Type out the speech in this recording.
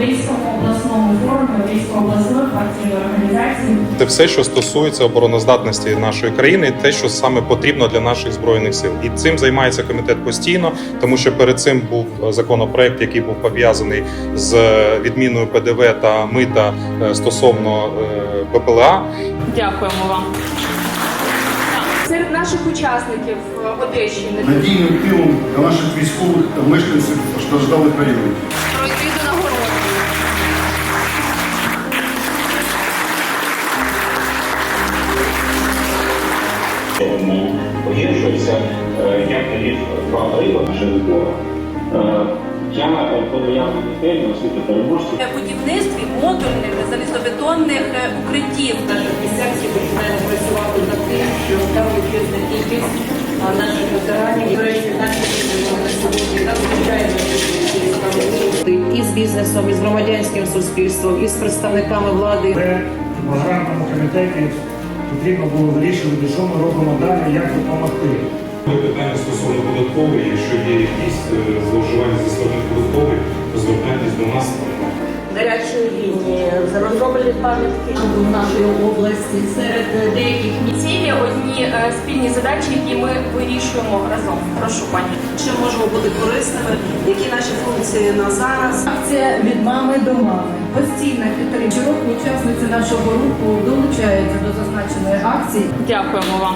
Львівському обласному форумі обласної партійної організації. Це все, що стосується обороноздатності нашої країни, те, що саме потрібно для наших збройних сил, і цим займається комітет постійно, тому що перед цим був е, законопроект, який був пов'язаний з е, відміною ПДВ та мита е, стосовно ППЛА. Дякуємо вам. Серед наших учасників Одещини надійним тилом для наших військових та мешканців постраждалих районів. Погіршується, е, як тоді два риба вже відбора. Я е, по дітей на освіту переможців будівництві модульних залізобетонних е, укриттів. наших місцях починаємо працювати над тим, що ставить на кількість наших ветеранів. До речі, наші на сьогодні надзвичайно і з бізнесом, і з громадянським суспільством, і з представниками влади. В аграрному комітеті потрібно було вирішувати, що ми робимо далі, як допомогти. Питання стосовно податкової, якщо є якісь е, зловживання зі сторони податкової, то звертайтесь до нас. Гарячої лінії, розроблені пам'ятки в нашій області серед деяких. Цілі одні е, спільні задачі, які ми вирішуємо разом. Прошу пані. Чим можемо бути корисними, які наші функції на зараз. Акція від мами до мами. Постійна підтримка. Щороку учасниці нашого руху долучаються до акції. Дякуємо вам.